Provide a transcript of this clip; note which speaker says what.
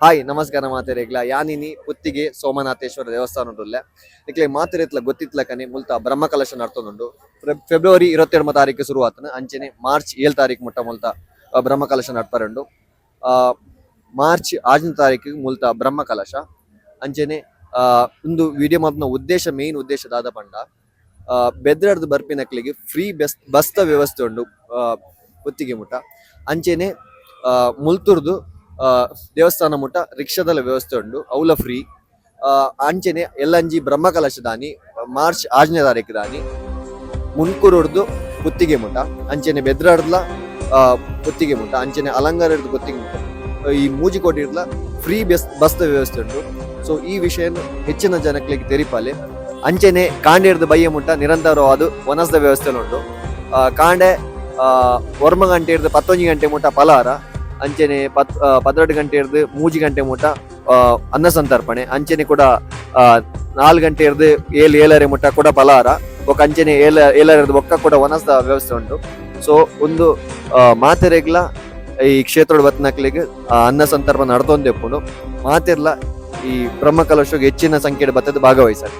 Speaker 1: Hi ನಮಸ್ಕಾರ ಮಾತೆರೆಗ್ಲ ಯಾನಿನಿ ಪುತ್ತಿಗೆ ಸೋಮನಾಥೇಶ್ವರ ದೇವಸ್ಥಾನ ಉಂಡುಲ್ಲೆ ಇಕ್ಲೆ ಮಾತೆರೆತ್ಲ ಗೊತ್ತಿತ್ಲಕನೆ ಮುಲ್ತ ಬ್ರಹ್ಮ ಕಲಶ ನಡ್ತೊಂದುಂಡು ಫೆಬ್- ಫೆಬ್ರವರಿ ಇರತ್ತೆರಡು ತಾರೀಕು ಶುರು ಆತನ ಅಂಚನೆ ಮಾರ್ಚ್ ಏಳು ತಾರೀಕು ಮುಟ್ಟ ಮುಲ್ತ ಬ್ರಹ್ಮಕಲಶ ಆ, ಮಾರ್ಚ್ ಆರನೇ ತಾರೀಕು ಮುಲ್ತ ಬ್ರಹ್ಮ ಕಲಶ ಅಂಚೆನೆ ಒಂದು ವಿಡಿಯೋ ಮಾಪ್ನ ಉದ್ದೇಶ ಮೇನ್ ಉದ್ದೇಶ ದಾದ ಪಂಡ ಬೆದ್ರಡ್ದು ಬರ್ಪಿನಕ್ಲಿಗೆ ಫ್ರೀ ಬಸ್ ಬಸ್ತ ವ್ಯವಸ್ಥೆ ಉಂಡು ಪುತ್ತಿಗೆ ಮುಟ್ಟ. ಅಂಚೆನೆ ಮುಲ್ತುರ್ದು ದೇವಸ್ಥಾನ ಮುಟ್ಟ ರಿಕ್ಷಾದಲ ವ್ಯವಸ್ಥೆ ಉಂಡು ಅವುಲ ಫ್ರೀ. ಅಂಚೆನೆ ಎಲ್ಲಂಜಿ ಬ್ರಹ್ಮಕಲಶ ದಾನಿ ಮಾರ್ಚ್ ಆರನೇ ತಾರೀಕು ದಾನಿ. ಮುನ್ಕೂರುಡ್ದು ಪುತ್ತಿಗೆ ಮುಟ ಅಂಚೆನೆ ಬೆದ್ರಾಡ್ಲ ಆ, ಮುಟ ಅಂಚೆನೆ ಅಲಂಗಾರ ಹಿಡ್ದು ಪುತ್ತಿಗೆ ಮುಟ್ಟ ಈ ಮೂಜಿಕೋಟೆ ಇಡ್ಲ ಫ್ರೀ ಬಸ್ ಬಸ್ದ ವ್ಯವಸ್ಥೆ ಉಂಟು. ಸೊ ಈ ವಿಷಯ ಹೆಚ್ಚಿನ ಜನಕ್ಕೆ ತೆರಿಪಾಲೆ. ಅಂಚೆನೆ ಕಾಂಡೆ ಹಿಡ್ದು ಬಯ್ಯ ಮುಟ್ಟ ನಿರಂತರವಾದ ವನಸ್ದ ವ್ಯವಸ್ಥೆ ಉಂಟು. ಕಾಂಡೆ ಒರ್ಮ ಗಂಟೆ ಹಿಡ್ದು ಪತ್ತೊಂಜಿ ಗಂಟೆ ಮುಟ್ಟ ಪಲಾರ ಅಂಚೆನೆ ಪತ್ ಪದ್ನೆರಡು ಗಂಟೆ ಇರದು ಮೂಜಿ ಗಂಟೆ ಮುಟ್ಟ ಆ, ಅನ್ನ ಸಂತರ್ಪಣೆ. ಅಂಚೆನೆ ಕೂಡ ನಾಲ್ಕು ನಾಲ್ ಗಂಟೆ ಇರದು ಏಳು ಏಳರೆ ಮುಟ್ಟ ಕೂಡ ಪಲಹಾರ ಬೊಕ್ಕ ಅಂಚೆನೆ ಏಳ ಏಳರೆ ಹಿಡ್ದು ಬೊಕ್ಕ ಕೂಡ ವನಸ್ದ ವ್ಯವಸ್ಥೆ ಉಂಟು. ಸೊ ಒಂದು ಮಾತೆರೆಗ್ಲ ಈ ಕ್ಷೇತ್ರದ ಬತ್ನಕ್ಲಿಗೆ ಅನ್ನ ಸಂತರ್ಪ ನಡ್ದೊಂದೆಪ್ಪುಂಡು. ಮಾತೆರ್ಲ ಈ ಬ್ರಹ್ಮ ಕಲಶಕ್ಕೆ ಹೆಚ್ಚಿನ ಸಂಖ್ಯೆಯ ಬತ್ತದ ಭಾಗವಹಿಸ್ತಾರೆ